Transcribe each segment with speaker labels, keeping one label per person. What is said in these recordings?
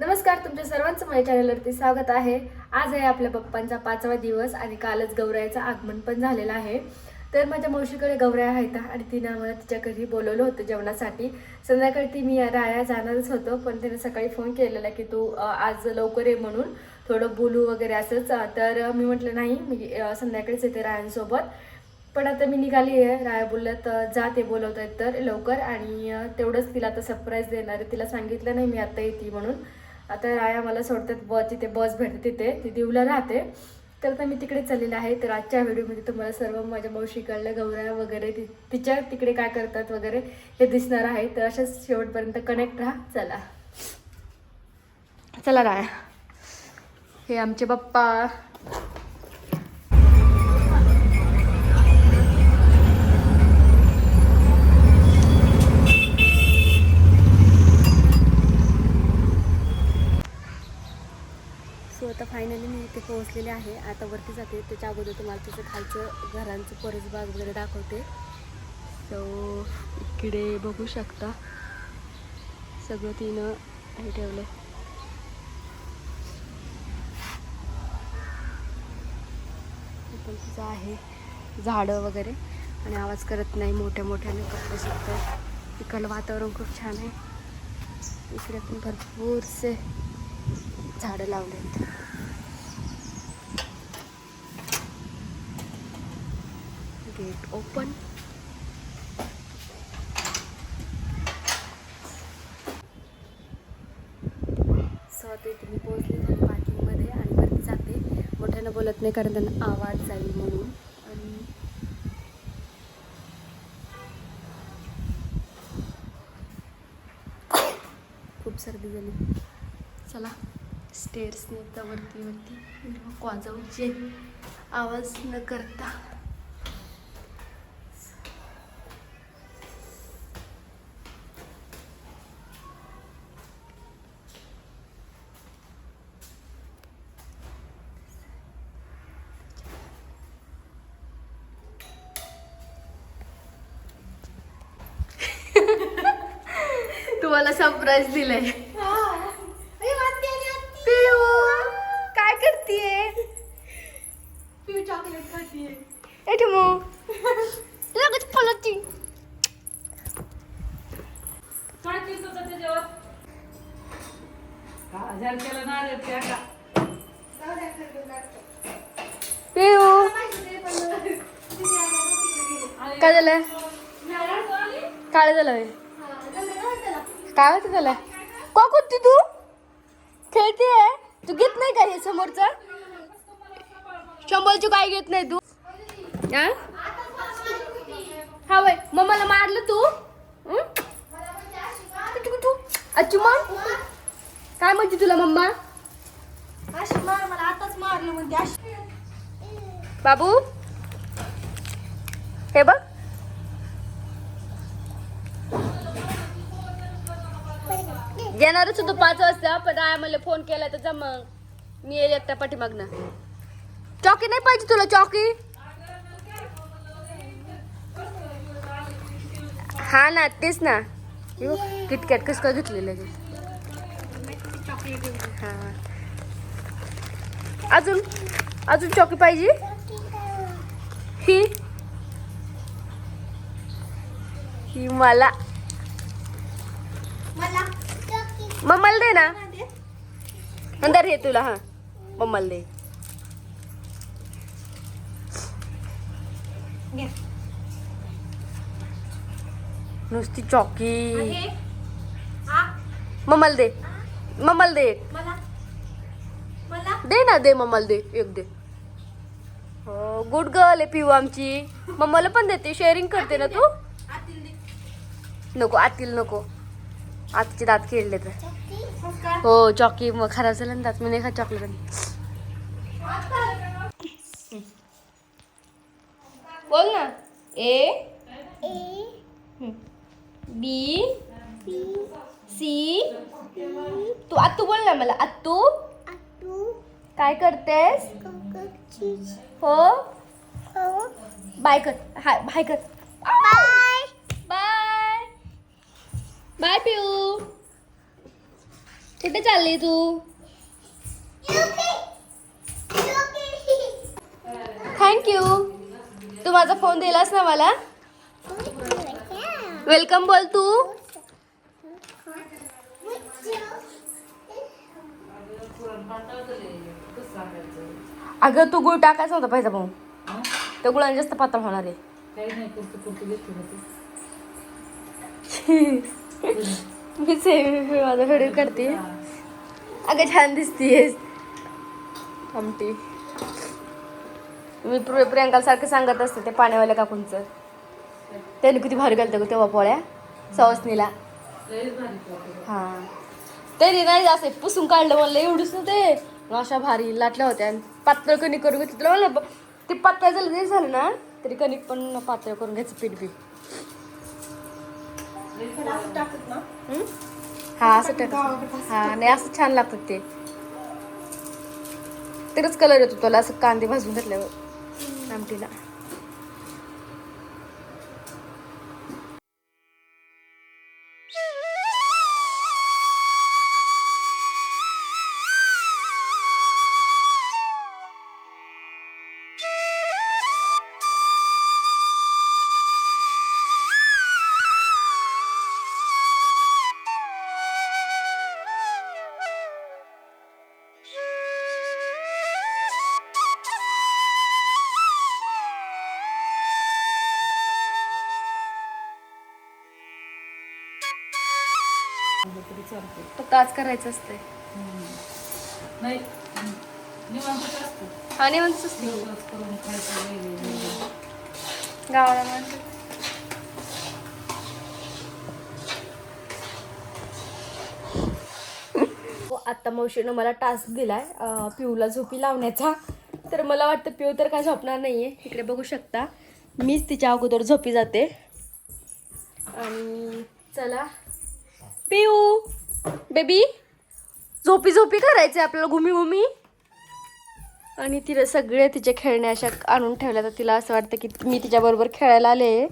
Speaker 1: नमस्कार तुमच्या सर्वांचं माझ्या चॅनलवरती स्वागत आहे. आज आहे आपल्या पप्पांचा पाचवा दिवस आणि कालच गौरायाचं आगमन पण झालेलं आहे. तर माझ्या मावशीकडे गौऱ्या आहेत आणि तिने आम्हाला तिच्या घरी बोलवलं होतं जेवणासाठी. संध्याकाळी ती मी राया जाणारच होतो पण तिने सकाळी फोन केलेला की तू आज लवकर ये म्हणून. थोडं बोलू वगैरे असंच. तर मी म्हटलं नाही मी संध्याकाळीच येते रायांसोबत. पण आता मी निघाली आहे. राया बोलल्यात अ, जा ते बोलवत आहेत तर लवकर. आणि तेवढंच तिला आता सरप्राईज देणार आहे. तिला सांगितलं नाही मी आता येते म्हणून. आता राया मला सोडतात बस तिथे बस भेटते तिथे. ती दिवला राहते. तर आता मी तिकडे चाललेलं आहे. तर आजच्या व्हिडिओमध्ये तुम्हाला सर्व माझ्या मावशीकडल्या गौऱ्या वगैरे ति तिच्या तिकडे काय करतात वगैरे हे दिसणार आहे. तर अशाच शेवटपर्यंत कनेक्ट राहा. चला. चला राया. हे आमचे पप्पा सो आता फायनली मी इथे पोहोचलेले आहे. आता वरती जाते. त्याच्या अगोदर तुम्हाला त्याचं खालचं घरांचं परसबाग वगैरे दाखवते. सो इकडे बघू शकता. सगळं तिनं हे ठेवलं पण तिचं आहे झाडं वगैरे. आणि आवाज करत नाही. मोठ्या मोठ्याने कपडे शकतं इकडलं वातावरण खूप छान आहे. इकडे पण भरपूरसे झाडं लावलेत. गेट ओपन सो आता इथे मी पोहोचले पार्किंगमध्ये आणि वरती जाते. मोठ्यानं बोलत नाही कारण त्यांना आवाज जाईल म्हणून. आणि खूप सर्दी झाली. चला स्टेअर्सने एकदा वरती वरती. वाजवचे आवाज न करता तुम्हाला सरप्राईज दिलंय. पिऊ काय करतीये?
Speaker 2: चॉकलेट खातीये.
Speaker 1: ए ठिमू. लगेच पळती
Speaker 2: काय
Speaker 1: पिऊ झालं काय झालं? काय होतं त्याला? का करते तू? खेळतीये तू घेत नाही का हे समोरचं? शंभरची काय घेत नाही तू. हा? वय मम्माला मारलं तू? तू अच्छू मग? काय म्हणते तुला मम्मा?
Speaker 2: अशी मार मला आताच मारलं म्हणते
Speaker 1: बाबू? हे बघ. येणारच होतो पाच वाजता पण आय मला फोन केला तर जा मग. मी येईल एकट्या पाठीमागनं. चॉकी नाही पाहिजे तुला चॉकी हा ना तेच ना. किटकॅट कस का घेतलेलं आहे हा. अजून अजून चॉकी पाहिजे? ही? ही मला.
Speaker 2: मला.
Speaker 1: मम्माला दे ना. नंतर हे तुला हा. मम्माला दे. नुसती चॉकी. मम्माला दे. मम्माला दे. दे ना दे मम्माला दे. एक दे. हो गुड गर्ल आहे पिऊ आमची. मम्माला पण देते. शेअरिंग करते ना तू? नको आतील नको. आतचे दात खेळले तर. हो चॉकी. मग खराब झालं ना दात. मी नाही खा चॉकलेट बोल ना. ए. बी. सी. तू आत्तू बोल ना मला. आत्तू. काय करतेस? हो. बाय कर. हाय बाय कर. बाय पिऊ कुठे चालली तू? थँक्यू तू माझा फोन दिलास ना मला? वेलकम बोल तू. अगं तू गुळ टाकायचा होता पाहिजे भाऊ. त्या गुळाने जास्त पातळ होणार आहे. मी सेमी माझा व्हिडिओ करते. अगं छान दिसतीयस. आमटी. मी पूर्वी प्रियंका सारखं सांगत असते ते पाण्यावाल्या काकूंचं. त्याने किती भारी घालतं ग तेव्हा पोळ्या सवसनीला. हां. त्यांनी नाही असं पुसून काढलं म्हणलं एवढंच ना ते. मग अशा भारी लाटल्या होत्या. आणि पातळ कणिक करून घेतलं म्हणलं ते पातळ झालं नाही झालं ना. तरी कणिक पण पातळ करून घ्यायचं पीठ बी. हा असं टाक हा नाही असं छान लागतात ते. तरच कलर येतो त्याला असं कांदे भाजून घातल्यावर आमटीला.
Speaker 3: तरी चालते
Speaker 1: फक्त आज करायचं असतंय.
Speaker 3: नाही निवांतच असतं.
Speaker 1: असते.
Speaker 3: दिवस करून खायचं वेगळं
Speaker 1: गावाला म्हणतात. हो, आत्ता मावशीनं मला टास्क दिलाय अं, पिऊला झोपी लावण्याचा. तर मला वाटतं पिऊ तर काय झोपणार नाहीये. इकडे बघू शकता. मीच तिच्या अगोदर झोपी जाते. आणि चला पिऊ. बेबी झोपी झोपी करायचे आपल्याला घुमी घुमी. आणि तिला सगळे तिचे खेळणे अशा आणून ठेवल्या तर तिला असं वाटतं की मी तिच्याबरोबर खेळायला आले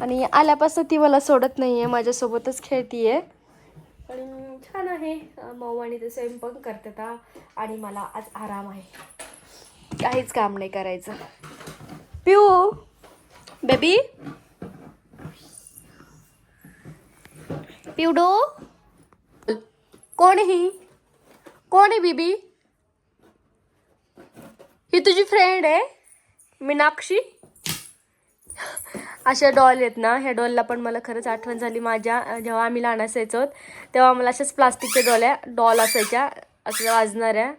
Speaker 1: आणि आल्यापासून ती मला सोडत नाही आहे माझ्यासोबतच खेळती आहे. आणि छान आहे. मऊ आणि ते स्वयंपाक करतात आणि मला आज आराम आहे. काहीच काम नाही करायचं. पिऊ. बेबी पिवडो? कोण ही? कोण आहे बीबी? ही तुझी फ्रेंड आहे? मीनाक्षी? अशा डॉल आहेत ना ह्या डॉलला पण मला खरंच आठवण झाली माझ्या. जेव्हा आम्ही लहान असायचो तेव्हा मला अशाच प्लास्टिकच्या डॉल्या डॉल असायच्या अशा वाजणाऱ्या.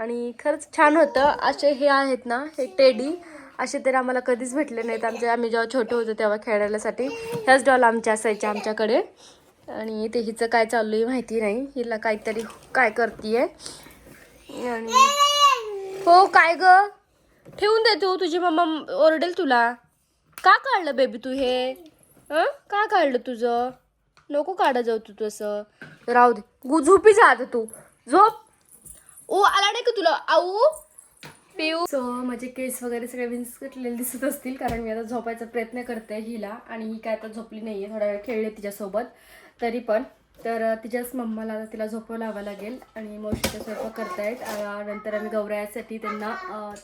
Speaker 1: आणि खरंच छान होतं. असे हे आहेत ना हे टेडी असे तर आम्हाला कधीच भेटले नाहीत. आमच्या आम्ही जेव्हा छोटे होतो तेव्हा खेळायलासाठी ह्याच डॉल आमच्या असायच्या आमच्याकडे. आणि ते हिचं काय चालू आहे माहिती नाही. हिला काहीतरी काय करते आणि हो काय ग? ठेवून दे तू हो तुझी मम्मा ओरडेल तुला. का काढलं बेबी तू हे? हां? का काढलं तुझं? नको काढा जाऊ तू तसं. राहू दे. गु झोपी जा आता तू. झोप. ओ आला नाही का तुला? आऊ. पिऊ. सो माझे केस वगैरे सगळे विन्स्कटलेले दिसत असतील कारण मी आता झोपायचा प्रयत्न करते हिला. आणि ही काय आता झोपली नाही आहे थोडा वेळ खेळले तिच्यासोबत. तरी पण. तर तिच्याच मम्माला तिला झोपं लावावं लागेल आणि मावशीच्या स्वयंपाक करतायत. नंतर आम्ही गौरायासाठी त्यांना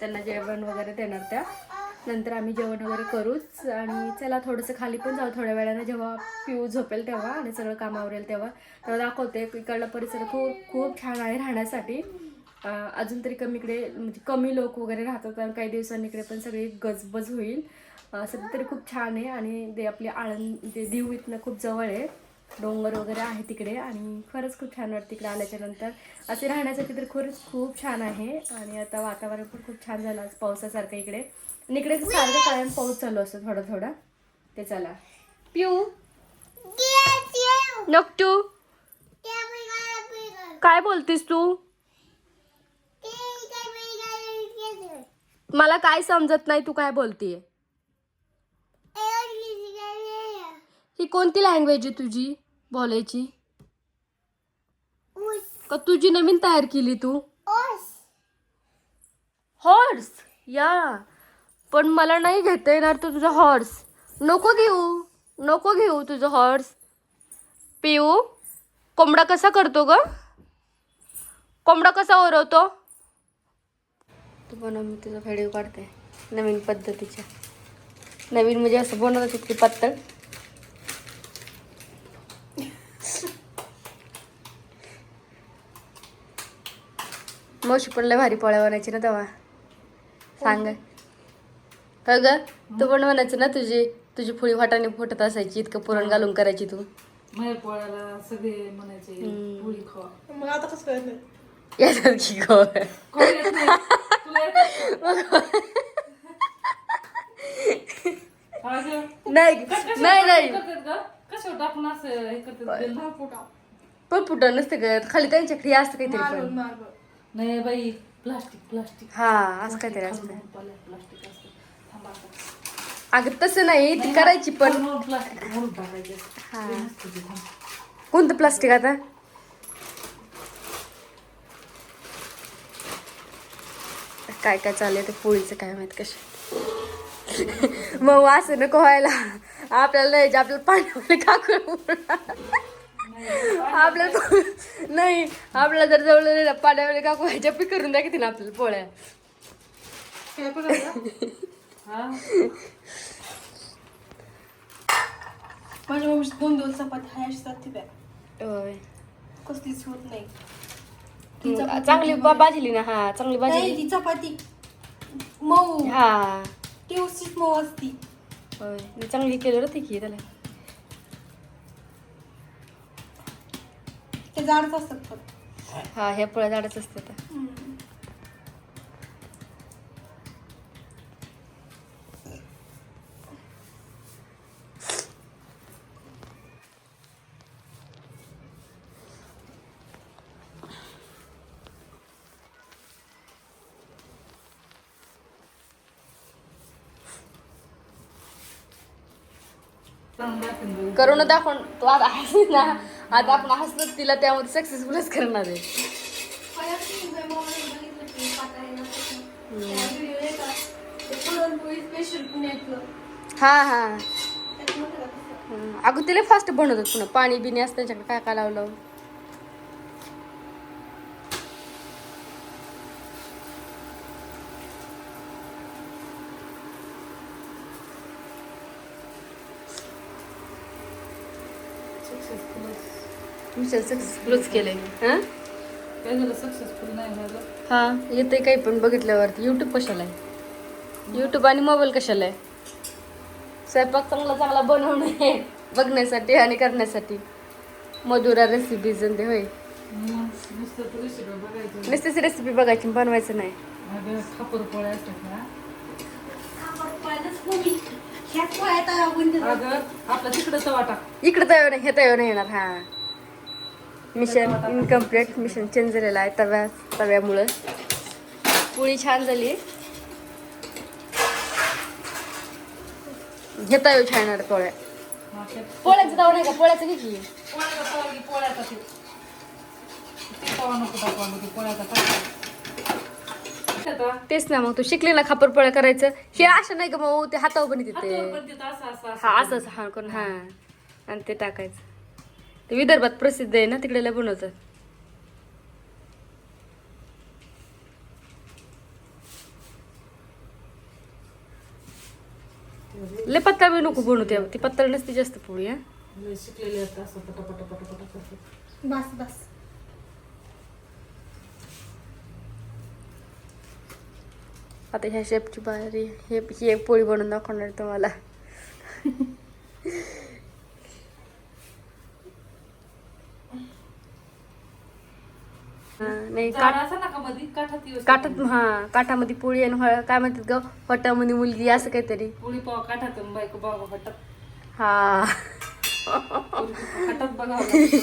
Speaker 1: त्यांना जेवण वगैरे देणार त्या. नंतर आम्ही जेवण वगैरे करूच आणि चला थोडंसं खाली पण जाऊ. थोड्या वेळानं जेव्हा पिऊ झोपेल तेव्हा आणि सगळं काम आवरेल तेव्हा. तेव्हा दाखवते इकडला परिसर खूप खूप छान आहे राहण्यासाठी. अजून तरी कमी इकडे म्हणजे कमी लोक वगैरे राहतात आणि काही दिवसांनी इकडे पण सगळी गजबज होईल. सध्या तरी खूप छान आहे आणि ते आपली आळंद ते दीव इथनं खूप जवळ आहे. डोंगर वगैरे आहे तिकडे आणि खरंच खूप छान वाटतं तिकडे आल्याच्यानंतर. असे राहण्यासाठी तर खरंच खूप छान आहे आणि आता वातावरण पण खूप छान झालं आज पावसासारखं इकडे. आणि इकडे सारखं कायम पाऊस चालू असतो थोडा थोडा. ते चला. पिऊ. नकटू काय बोलतीस तू? मला काय समजत नाही तू काय बोलतीये? ही कोणती लँग्वेज आहे तुझी बोलायची? का तुझी नवीन तयार केली तू? हॉर्स या. पण मला नाही घेता येणार तू तुझा हॉर्स नको घेऊ नको घेऊ तुझं हॉर्स पिऊ. कोंबडा कसा करतो ग? कोंबडा कसा ओरवतो? तू बनव मी तुझा व्हिडिओ काढते. नवीन पद्धतीच्या. नवीन म्हणजे असं बनवतात इतकी पातळ मावशी पण लय भारी पोळ्या बनायची ना तेव्हा सांग का ग तू पण म्हणायचं ना तुझी तुझी फुळी वाटाने फुटत असायची इतकं पुरण घालून करायची तू
Speaker 3: पोळ्याला सगळे म्हणायचे. पोळी
Speaker 2: मग आता कसं कळत नाही
Speaker 1: येतात की गो
Speaker 3: कोणी येत नाही. तुला येत नाही? हा गं.
Speaker 1: नाही
Speaker 3: कशावर
Speaker 1: नाही नाही
Speaker 3: करतात गं? कशावर टाकून असं हे करतात बेल?
Speaker 1: पण फुटण नसते का खाली त्यांच्याकडे असतं काहीतरी पण
Speaker 3: नाही बाई प्लास्टिक प्लास्टिक.
Speaker 1: हा असं काहीतरी असतं.
Speaker 3: प्लास्टिक असतं. थांबा आता.
Speaker 1: अगं तसं नाही ती करायची पण.
Speaker 3: प्लास्टिक म्हणून टाकायचं.
Speaker 1: हा.
Speaker 3: ते नसतं ते, थांब.
Speaker 1: कोणतं प्लास्टिक आता? काय काय चाललंय ते पोळीचं काय माहीत कशा? मग असं नको व्हायला. आपल्याला नाही जे आपल्याला पाण्यामध्ये काकून आपल्याला नाही आपल्याला जर जवळ पाण्यामध्ये काकू ह्याच्या पी करून द्या किती ना आपल्याला पोळ्या.
Speaker 2: माझ्या मम्मी दोन दिवस चपाती हाय अशी जाते
Speaker 1: होय.
Speaker 2: कसलीच होत नाही.
Speaker 1: चांगली भाजली ना हा चांगली भाजली
Speaker 2: ती चपाती. मऊ.
Speaker 1: हा.
Speaker 2: ती मऊ असती.
Speaker 1: चांगली केली होती की त्याला.
Speaker 2: जाडच असतात पण
Speaker 1: हा ह्या पोळ्या झाडच असते आता
Speaker 3: चांगलं दाखवून देऊ.
Speaker 1: करून दाखवून तू आता हसली ना. आता आपण हसलो तिला त्यामध्ये सक्सेसफुलच करणार आहे हा हा. अगं तिला फास्ट बनवतात पुन्हा पाणी बिणी असतं त्याच्याकडे काय काय लावलं
Speaker 3: Successful.
Speaker 1: मिशन सक्सेसफुलच केलंय. हा?
Speaker 3: काय झालं? सक्सेसफुल नाही झालं.
Speaker 1: हा येते काही पण बघितल्यावरती युट्यूब कशाला आहे? युट्यूब आणि मोबाईल कशाला आहे? स्वयंपाक चांगला चांगला बनवणे बघण्यासाठी आणि करण्यासाठी. मधुरा रेसिपीज ते होय.
Speaker 3: रेसिपी
Speaker 1: नुसतीच रेसिपी बघायची. बनवायचं नाही.
Speaker 3: तवा
Speaker 1: इकडे तयार नाही हे तयार नाही येणार हा. मिशन इनकम्प्लीट मिशन चेंज झालेलं आहे तव्या तव्यामुळं. पोळी छान झाली. हे तवे छान पोळ्या. पोळ्याचं तवा नाही का? पोळ्याचं घे की.
Speaker 3: पोळ्याचा तवा घे, पोळ्याचा ते ते तवा नको टाकू अगं, ते पोळ्याचा टाक आता
Speaker 1: तेच ना मग तू शिकली ना खापर पोळ्या करायचं. हे असं नाही का मग ते हातावर
Speaker 3: पण तिथं असं असं असं.
Speaker 1: हा असंच हा करून हा. आणि ते टाकायचं. ते विदर्भात प्रसिद्ध आहे ना तिकडे लय बनवतात लय पत्ता बी नको बनवते ती पत्ता नसते जास्त पोळी हा.
Speaker 3: शिकलेले असतात असं पटापटा पटापटा करतात.
Speaker 2: बस बस.
Speaker 1: आता ह्या शेपची बारी हे ही एक पोळी बनवून दाखवणार तुम्हाला हा, नाही
Speaker 3: झाड
Speaker 1: काठ
Speaker 3: असं काठात
Speaker 1: हा काठामध्ये पोळी आणि हळ- काय म्हणतात ग? हटामध्ये मुलगी असं काहीतरी.
Speaker 3: पोळी पाव बायको हटात
Speaker 1: हा.
Speaker 3: हटात बघावं लागतं.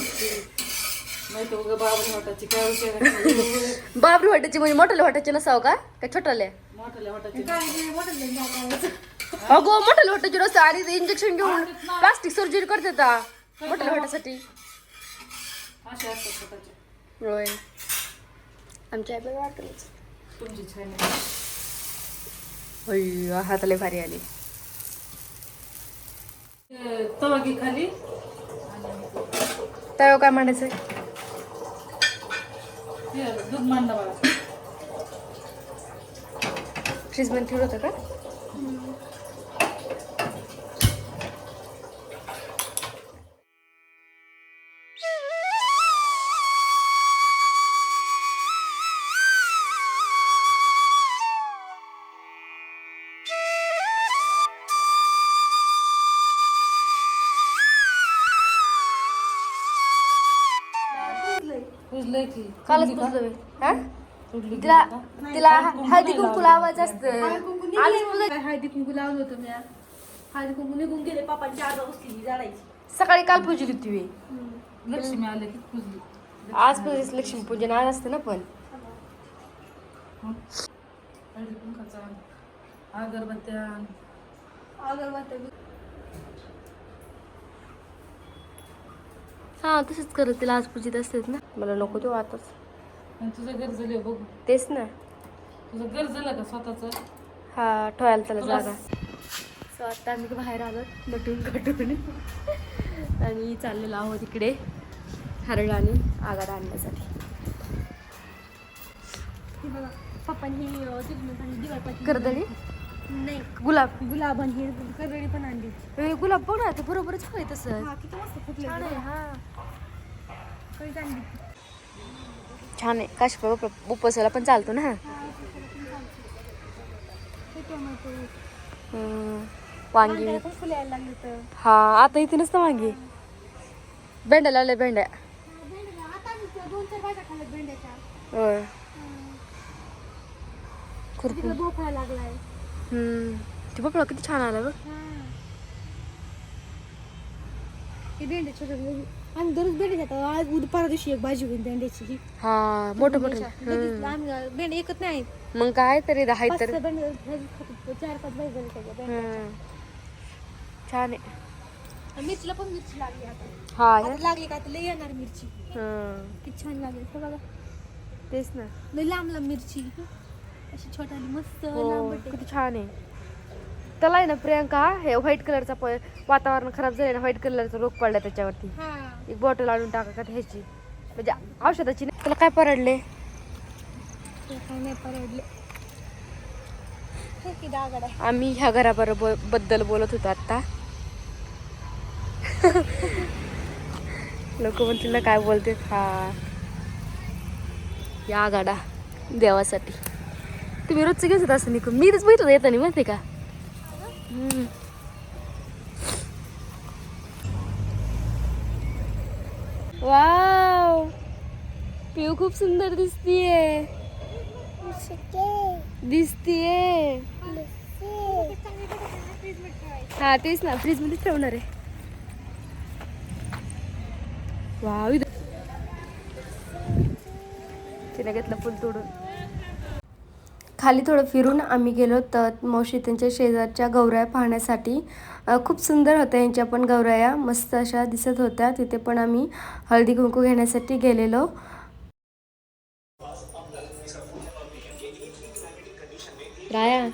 Speaker 3: नाही तर उगा बाबा हटाची काय विचार
Speaker 1: बाबरी वाटायची म्हणजे मोठ्याला वाटायचे नसावं का? काय छोटाले
Speaker 3: हटाची.
Speaker 1: अगो मोठ्याला वाटायचे नसतं. आणि इंजेक्शन घेऊन प्लास्टिक सर्जरी करतात मोठ्याला
Speaker 3: असतात हटाचे
Speaker 1: होय. आमच्या आईला वाटलंच
Speaker 3: तुमची छान
Speaker 1: हाताला भारी आली.
Speaker 3: ते तवा घे खाली.
Speaker 1: त्यावेळेला काय म्हणायचं
Speaker 3: हे दूध मांडला बाळा.
Speaker 1: फ्रीजमध्ये ठेवलं होतं का?
Speaker 3: पुजलंय की.
Speaker 1: कालच. हा?
Speaker 3: तुडली
Speaker 1: तिला? तिला हळदी कुंकू. लावायचं असतं
Speaker 2: हळदी कुंकू लावलं होतं मी हळदी कुंकू निघून गेले पापांची आजा बसली जाडायची.
Speaker 1: सकाळी काल पूजली होती मी
Speaker 3: लक्ष्मी आले की पुजली.
Speaker 1: आज लक्ष्मी पूजन आज असतं ना पण.
Speaker 3: हळदी कुंकाचा अगरबत्त्या
Speaker 2: अगरबत्त्या
Speaker 1: हा तसंच करत तिला आज पूजित असतेच ना. मला नको तो आताच.
Speaker 3: आणि तुझं घर झाले बघू.
Speaker 1: तेच ना.
Speaker 3: तुझं घर झालं का स्वतःच?
Speaker 1: हा ठेवायला त्याला
Speaker 3: तुला-
Speaker 1: जागा. सो आता आम्ही बाहेर आलो नटून कटून. आणि चाललेलो आहोत इकडे हरळ आणि आगाडा आणण्यासाठी.
Speaker 2: हे
Speaker 1: कर्दळी?
Speaker 2: नाही.
Speaker 1: गुलाब.
Speaker 2: गुलाब आणि हे करडी पण आणली
Speaker 1: ए, गुलाब बघ ना ते बरोबरच आहे तसं.
Speaker 2: हा किती मस्त फुटले
Speaker 1: छान आहे हा.
Speaker 2: आणली
Speaker 1: छान आहे. उपवासाला पण चालतो ना हा.
Speaker 2: टोमॅटो.
Speaker 1: हम्म, वांगी.
Speaker 2: पण फुले यायला लागले तर.
Speaker 1: हा आता इथे नसतं वांगी. भेंड्या लावल्या भेंड्या.
Speaker 2: आता मी त्या दोन चार भाज्या खाल्ल्या भेंड्याच्या.
Speaker 1: होय. खुरपी.
Speaker 2: तिकडे भोपळा लागलाय.
Speaker 1: ते बघ किती छान आला बघ.
Speaker 2: आम्ही दररोज भेंडे जातो आज उद्या परवा दिवशी एक भाजी होईल भेंड्याची.
Speaker 1: हा मोठं मोठं.
Speaker 2: लगेच आम्ही भेंडे एकत नाही.
Speaker 1: मग काय तरी दहा
Speaker 2: पाच
Speaker 1: तर.
Speaker 2: सहा भेंडे भाजी खातो. चार पाच भाजी झाली त्याच्या भेंड्या.
Speaker 1: हम्म. छान आहे.
Speaker 2: आणि मिरचीला पण मिरची लागली आता.
Speaker 1: हा
Speaker 2: आता लागली का आता लई येणार मिरची.
Speaker 1: हं.
Speaker 2: किती छान लागली. हे बघा.
Speaker 1: तेच ना.
Speaker 2: लई लांब लांब मिरची. अशी छोटाली मस्त
Speaker 1: हो
Speaker 2: बटे.
Speaker 1: किती छान आहे. त्याला आहे ना प्रियांका हे व्हाईट कलरचा वातावरण खराब झाले ना व्हाईट कलरचा रोग पडला त्याच्यावरती.
Speaker 2: हा.
Speaker 1: एक बॉटल आणून टाका का ह्याची. म्हणजे औषधाची नाही. तुला काय परडले?
Speaker 2: ते काय नाही परवडले हे की दागड. आहे
Speaker 1: आम्ही ह्या घराबरोबरबद्दल बोलत होतो आता लोक म्हणतील ना काय बोलते हा. या गाडा देवासाठी. तुम्ही रोजचं घेत असतं असं निघून. मी तर बघितलं येताना माहिती का? वाव. पिऊ खूप सुंदर दिसतीये. दिसतीये. हा तेच ना फ्रीजमध्ये ठेवणार आहे. वाव तिने घेतलं फुल तोडून. खाली थोडं फिरून आम्ही गेलो तर मावशी त्यांच्या शेजारच्या गौराया पाहण्यासाठी. खूप सुंदर होत्या यांच्या पण गौराया मस्त अशा दिसत होत्या. तिथे पण आम्ही हळदी कुंकू घेण्यासाठी गेलेलो. राया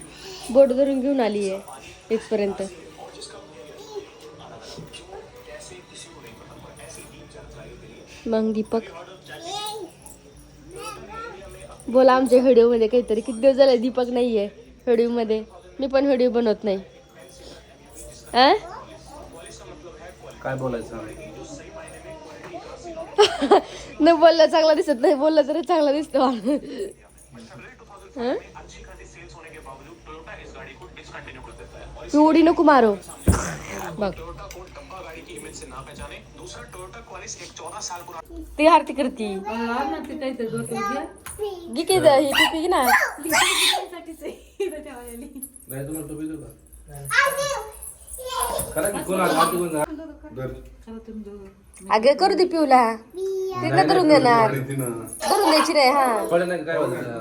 Speaker 1: बोट धरून घेऊन आली आहे इथपर्यंत. मग दीपक बोला आमच्या व्हिडिओमध्ये काहीतरी किती दिवस झाले दीपक नाही आहे व्हिडिओमध्ये. मी पण व्हिडिओ बनवत नाही. आ?
Speaker 4: काय बोलायचं?
Speaker 1: न बोललं चांगला दिसत नाही बोललं तरी चांगला दिसतो हं? तू उडी नको मारो. बघ. ती आरती करती.
Speaker 3: ते
Speaker 1: गी की द- ही टिपी ना.
Speaker 4: नाही तुम्हाला टोपी देऊ का? करा की कोण आला कोण
Speaker 1: अगं दे पिऊला. तिकडे धरून देणार. धरून द्यायची रे हा.
Speaker 4: नाही काय होतं.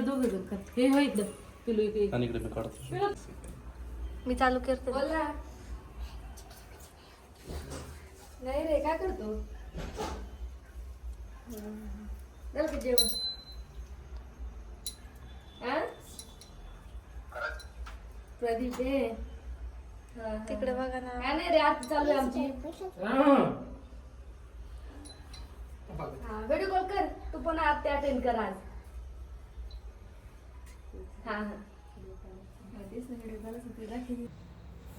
Speaker 3: दोघं जण. हे हो इकडं. पिलू इकडे
Speaker 4: आणि इकडे मी काढतो.
Speaker 1: मी चालू करते. नाही रे काय करतो? झालं का जेवण? आ?
Speaker 5: प्रदीप हा.
Speaker 2: तिकडे बघा ना.
Speaker 5: काय नाही रे आरती चालू आहे आमची.
Speaker 6: हा.
Speaker 5: हा व्हिडिओ कॉल कर. तू पण आरती अटेंड कर आज.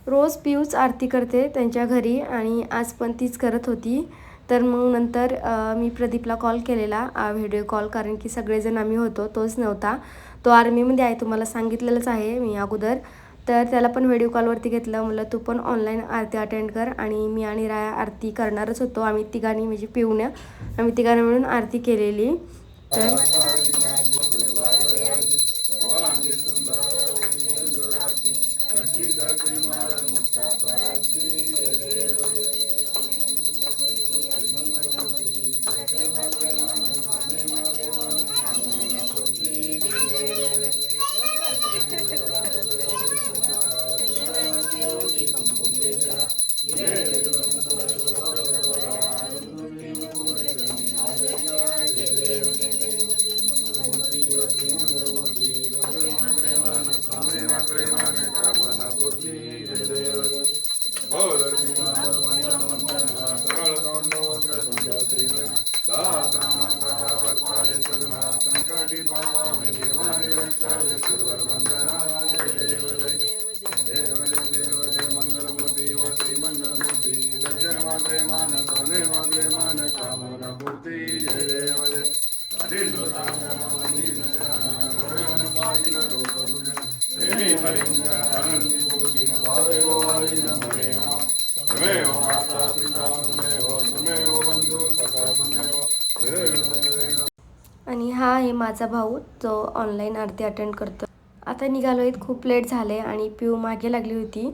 Speaker 5: रोज पिऊच आरती करते त्यांच्या घरी आणि आज पण तीच करत होती. तर मग नंतर मी प्रदीपला कॉल केलेला व्हिडिओ कॉल कारण की सगळेजण आम्ही होतो तोच नव्हता. तो आर्मीमध्ये आहे तुम्हाला सांगितलेलंच आहे मी अगोदर. तर त्याला पण व्हिडिओ कॉलवरती घेतलं म्हटलं तू पण ऑनलाईन आरती अटेंड कर आणि मी आणि राया आरती करणारच होतो. आम्ही तिघांनी म्हणजे पिऊन आम्ही तिघांनी मिळून आरती केलेली. तर आणि हा आहे माझा भाऊ जो ऑनलाईन आरती अटेंड करतो. आता निघालो आहेत खूप लेट झाले आणि पिऊ मागे लागली होती.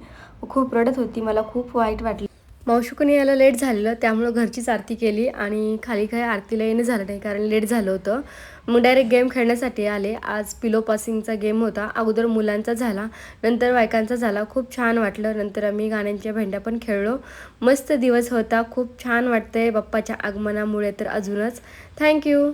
Speaker 5: खूप रडत होती मला खूप वाईट वाटलं. मावशुकने यायला लेट झालेलं त्यामुळं घरचीच आरती केली आणि खाली काही आरतीला येणं झालं नाही कारण लेट झालं होतं. मग डायरेक्ट गेम खेळण्यासाठी आले. आज पिलो पासिंगचा गेम होता. अगोदर मुलांचा झाला. नंतर बायकांचा झाला. खूप छान वाटलं. नंतर आम्ही गाण्यांच्या भेंड्या पण खेळलो. मस्त दिवस होता. खूप छान वाटतंय बाप्पाच्या आगमनामुळे तर अजूनच. थँक्यू